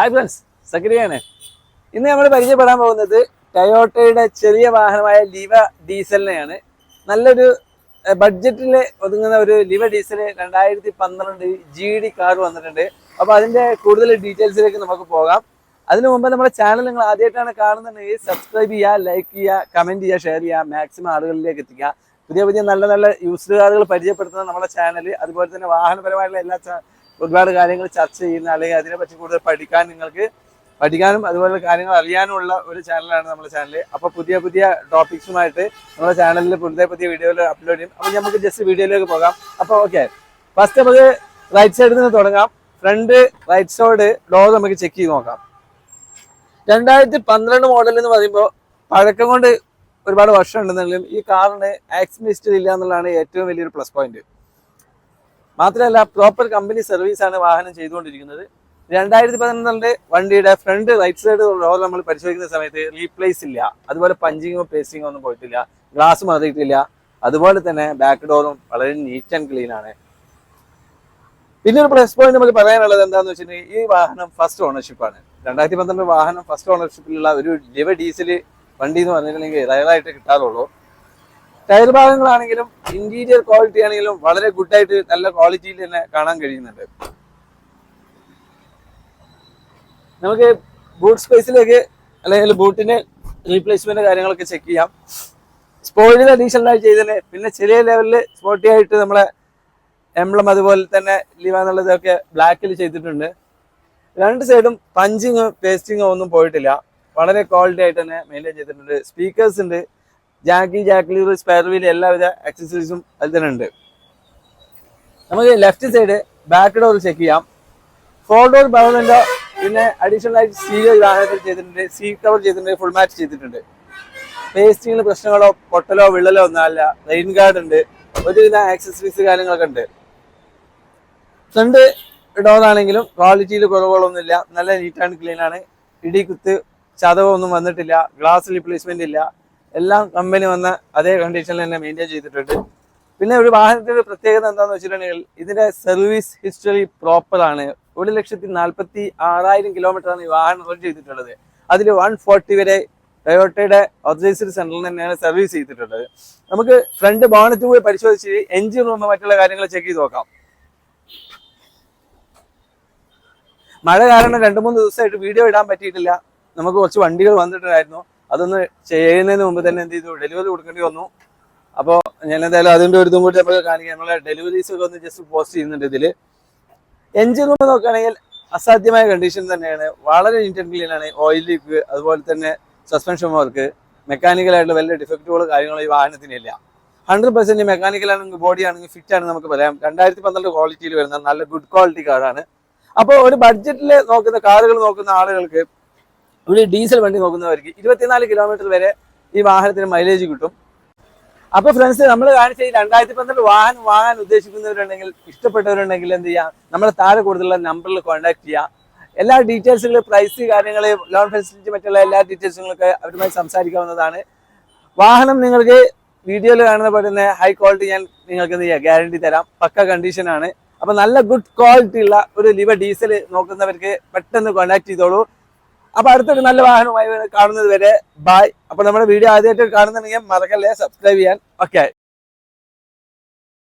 Hi friends സക്രിയാണ് ഇന്ന് നമ്മൾ പരിചയപ്പെടാൻ പോകുന്നത് ടയോട്ടയുടെ ചെറിയ വാഹനമായ ലിവ ഡീസലിനെയാണ്. നല്ലൊരു ബഡ്ജറ്റിൽ ഒതുങ്ങുന്ന ഒരു ലിവ ഡീസൽ രണ്ടായിരത്തി പന്ത്രണ്ട് ജി ഡി കാർ വന്നിട്ടുണ്ട്. അപ്പോൾ അതിന്റെ കൂടുതൽ ഡീറ്റെയിൽസിലേക്ക് നമുക്ക് പോകാം. അതിനു മുമ്പ് നമ്മുടെ ചാനൽ നിങ്ങൾ ആദ്യമായിട്ടാണ് കാണുന്നുണ്ടെങ്കിൽ സബ്സ്ക്രൈബ് ചെയ്യുക ലൈക്ക് ചെയ്യുക കമന്റ് ചെയ്യുക ഷെയർ ചെയ്യുക മാക്സിമം ആളുകളിലേക്ക് എത്തിക്കുക. പുതിയ പുതിയ നല്ല നല്ല യൂസ്ഡ് കാറുകൾ പരിചയപ്പെടുത്തുന്ന നമ്മുടെ ചാനൽ അതുപോലെ തന്നെ വാഹനപരമായിട്ടുള്ള എല്ലാ ഒരുപാട് കാര്യങ്ങൾ ചർച്ച ചെയ്യുന്ന അല്ലെങ്കിൽ അതിനെപ്പറ്റി കൂടുതൽ പഠിക്കാൻ നിങ്ങൾക്ക് പഠിക്കാനും അതുപോലെ കാര്യങ്ങൾ അറിയാനുമുള്ള ഒരു ചാനലാണ് നമ്മുടെ ചാനൽ അപ്പോൾ പുതിയ പുതിയ ടോപ്പിക്സുമായിട്ട് നമ്മുടെ ചാനലിൽ പുതിയ പുതിയ വീഡിയോയിൽ അപ്ലോഡ് ചെയ്യും. അപ്പോൾ നമുക്ക് ജസ്റ്റ് വീഡിയോയിലേക്ക് പോകാം. അപ്പോൾ ഓക്കെ ഫസ്റ്റ് നമുക്ക് റൈറ്റ് സൈഡിൽ നിന്ന് തുടങ്ങാം. ഫ്രണ്ട് റൈറ്റ് സൈഡ് ഡോർ നമുക്ക് ചെക്ക് ചെയ്ത് നോക്കാം. രണ്ടായിരത്തി പന്ത്രണ്ട് മോഡൽ എന്ന് പറയുമ്പോൾ പഴക്കം കൊണ്ട് ഒരുപാട് വർഷം ഉണ്ടെന്നെങ്കിലും ഈ കാറിന് ആക്സിഡന്റ് ഹിസ്റ്ററി ഇല്ല എന്നുള്ളതാണ് ഏറ്റവും വലിയൊരു പ്ലസ് പോയിന്റ് മാത്രമല്ല പ്രോപ്പർ കമ്പനി സർവീസ് ആണ് വാഹനം ചെയ്തുകൊണ്ടിരിക്കുന്നത്. രണ്ടായിരത്തി പതിനൊന്നിലെ വണ്ടിയുടെ ഫ്രണ്ട് റൈറ്റ് സൈഡ് റോൾ നമ്മൾ പരിശോധിക്കുന്ന സമയത്ത് റീപ്ലേസ് ഇല്ല. അതുപോലെ പഞ്ചിങ്ങോ പേസ്റ്റിങ്ങോ ഒന്നും പോയിട്ടില്ല. ഗ്ലാസ് മാറിയിട്ടില്ല അതുപോലെ തന്നെ ബാക്ക് ഡോറും വളരെ നീറ്റ് ആൻഡ് ക്ലീൻ ആണ്. പിന്നെ ഒരു പ്ലസ് പോയിന്റ് നമുക്ക് പറയാനുള്ളത് എന്താണെന്ന് വെച്ചിട്ടുണ്ടെങ്കിൽ ഈ വാഹനം ഫസ്റ്റ് ഓണർഷിപ്പ് ആണ്. രണ്ടായിരത്തി പന്ത്രണ്ട് വാഹനം ഫസ്റ്റ് ഓണർഷിപ്പിലുള്ള ഒരു ലിവ ഡീസൽ വണ്ടി എന്ന് പറഞ്ഞിട്ടുണ്ടെങ്കിൽ റയറായിട്ട് കിട്ടാറുള്ളൂ. ടയർ ഭാഗങ്ങളാണെങ്കിലും ഇന്റീരിയർ ക്വാളിറ്റി ആണെങ്കിലും വളരെ ഗുഡ് ആയിട്ട് നല്ല ക്വാളിറ്റിയിൽ തന്നെ കാണാൻ കഴിയുന്നുണ്ട്. നമുക്ക് ബൂട്ട് സ്പേസിലേക്ക് അല്ലെങ്കിൽ ബൂട്ടിന് റീപ്ലേസ്മെന്റ് കാര്യങ്ങളൊക്കെ ചെക്ക് ചെയ്യാം. സ്പോയിലിൽ അഡീഷണൽ ആയി ചെയ്തതിന് പിന്നെ ചെറിയ ലെവലിൽ സ്പോർട്ടി ആയിട്ട് നമ്മളെ എംബ്ലം അതുപോലെ തന്നെ ലിവ എന്നുള്ളതൊക്കെ ബ്ലാക്കിൽ ചെയ്തിട്ടുണ്ട്. രണ്ട് സൈഡും പഞ്ചിങ്ങോ പേസ്റ്റിങ്ങോ ഒന്നും പോയിട്ടില്ല. വളരെ ക്വാളിറ്റി ആയിട്ട് തന്നെ മെയിന്റെയിൻ ചെയ്തിട്ടുണ്ട്. സ്പീക്കേഴ്സ് ഉണ്ട്. ജാക്കി ജാക്ലീർ സ്പെയർ വീൽ എല്ലാവിധ അക്സസറീസും അതിൽ തന്നെ ഉണ്ട്. നമുക്ക് left side back door check ചെയ്യാം. ഫോർ ഡോർ ബാഗുണ്ട് പിന്നെ അഡീഷണൽ ആയിട്ട് സ്റ്റീരിയോ വാഹനത്തിൽ ചെയ്തിട്ടുണ്ട്. സീറ്റ് കവർ ചെയ്തിട്ടുണ്ട് ഫുൾ മാച്ച് ചെയ്തിട്ടുണ്ട്. പേസ്റ്റിങ്ങിൽ പ്രശ്നങ്ങളോ പൊട്ടലോ വിള്ളലോ ഒന്നുമല്ല റെയിൻ ഗാർഡ് ഉണ്ട്. ഒരുവിധ ആക്സസറീസ് കാര്യങ്ങളൊക്കെ ഉണ്ട്. ഫ്രണ്ട് ഡോർ ആണെങ്കിലും ക്വാളിറ്റിയിൽ കുറവുകളൊന്നുമില്ല നല്ല നീറ്റ് ആൻഡ് ക്ലീൻ ആണ്. ഇടി കുത്ത് ചതവൊന്നും വന്നിട്ടില്ല. ഗ്ലാസ് റീപ്ലേസ്മെന്റ് ഇല്ല. എല്ലാം കമ്പനി വന്ന അതേ കണ്ടീഷനിൽ തന്നെ മെയിന്റെയിൻ ചെയ്തിട്ടുണ്ട്. പിന്നെ ഒരു വാഹനത്തിന്റെ പ്രത്യേകത എന്താണെന്ന് വെച്ചിട്ടുണ്ടെങ്കിൽ ഇതിന്റെ സർവീസ് ഹിസ്റ്ററി പ്രോപ്പർ ആണ്. ഒരു ലക്ഷത്തി നാൽപ്പത്തി ആറായിരം കിലോമീറ്റർ ആണ് ഈ വാഹനം റൺ ചെയ്തിട്ടുള്ളത്. അതിൽ വൺ ഫോർട്ടി വരെ ടൊയോട്ടയുടെ ഓതറൈസ്ഡ് സെന്ററിൽ തന്നെയാണ് സർവീസ് ചെയ്തിട്ടുള്ളത്. നമുക്ക് ഫ്രണ്ട് ബോണറ്റ് പോയി പരിശോധിച്ച് എഞ്ചിൻ റൂം മറ്റുള്ള കാര്യങ്ങൾ ചെക്ക് ചെയ്ത് നോക്കാം. മഴ കാരണം രണ്ട് മൂന്ന് ദിവസമായിട്ട് വീഡിയോ ഇടാൻ പറ്റിയിട്ടില്ല. നമുക്ക് കുറച്ച് വണ്ടികൾ വന്നിട്ടുണ്ടായിരുന്നു. അതൊന്ന് ചെയ്യുന്നതിന് മുമ്പ് തന്നെ എന്ത് ചെയ്തു? ഡെലിവറി കൊടുക്കേണ്ടി വന്നു. അപ്പോൾ ഞാൻ എന്തായാലും അതിന്റെ ഒരു ഇതും കൂടി കാണിക്കാം. നമ്മളെ ഡെലിവറീസ് ഒക്കെ ഒന്ന് ജസ്റ്റ് പോസ്റ്റ് ചെയ്യുന്നുണ്ട് ഇതിൽ എഞ്ചിൻ റൂം നോക്കുകയാണെങ്കിൽ അസാധ്യമായ കണ്ടീഷൻ തന്നെയാണ്. വളരെ നീറ്റ് ക്ലീൻ ആണ്. ഓയിൽ ലീക്ക് അതുപോലെ തന്നെ സസ്പെൻഷൻ വർക്ക് മെക്കാനിക്കലായിട്ടുള്ള വലിയ ഡിഫക്റ്റുകൾ കാര്യങ്ങളോ ഈ വാഹനത്തിനില്ല ഹൺഡ്രഡ് പെർസെന്റ് മെക്കാനിക്കൽ ആണെങ്കിൽ ബോഡി ആണെങ്കിൽ ഫിറ്റ് ആണ് നമുക്ക് പറയാം. രണ്ടായിരത്തി പന്ത്രണ്ട് ക്വാളിറ്റിയിൽ വരുന്ന നല്ല ഗുഡ് ക്വാളിറ്റി കാറാണ് അപ്പോൾ ഒരു ബഡ്ജറ്റിൽ നോക്കുന്ന കാറുകൾ നോക്കുന്ന ആളുകൾക്ക് ഒരു ഡീസൽ വണ്ടി നോക്കുന്നവർക്ക് ഇരുപത്തിനാല് കിലോമീറ്റർ വരെ ഈ വാഹനത്തിന് മൈലേജ് കിട്ടും. അപ്പൊ ഫ്രണ്ട്സ് നമ്മൾ കാണിച്ച ഈ രണ്ടായിരത്തി പന്ത്രണ്ട് വാഹനം വാങ്ങാൻ ഉദ്ദേശിക്കുന്നവരുണ്ടെങ്കിൽ ഇഷ്ടപ്പെട്ടവരുണ്ടെങ്കിൽ എന്ത് ചെയ്യാം? നമ്മളെ താഴെ കൂടുതലുള്ള നമ്പറിൽ കോൺടാക്ട് ചെയ്യാം. എല്ലാ ഡീറ്റെയിൽസുകളും പ്രൈസ് കാര്യങ്ങൾ ലോൺ ഫെസിലിറ്റി മറ്റുള്ള എല്ലാ ഡീറ്റെയിൽസുകളൊക്കെ അവരുമായി സംസാരിക്കാവുന്നതാണ്. വാഹനം നിങ്ങൾക്ക് വീഡിയോയിൽ കാണുന്ന പോലെ തന്നെ ഹൈ ക്വാളിറ്റി ഞാൻ നിങ്ങൾക്ക് എന്ത് ചെയ്യാം? ഗ്യാരണ്ടി തരാം. പക്ക കണ്ടീഷൻ ആണ്. അപ്പൊ നല്ല ഗുഡ് ക്വാളിറ്റി ഉള്ള ഒരു ലിവ ഡീസൽ നോക്കുന്നവർക്ക് പെട്ടെന്ന് കോൺടാക്ട് ചെയ്തോളൂ. അപ്പൊ അടുത്തൊരു നല്ല വാഹനവുമായി കാണുന്നത് വരെ ബായ് അപ്പൊ നമ്മുടെ വീഡിയോ ആദ്യമായിട്ട് കാണുന്നുണ്ടെങ്കിൽ മറക്കല്ലേ സബ്സ്ക്രൈബ് ചെയ്യാൻ. ഓക്കെ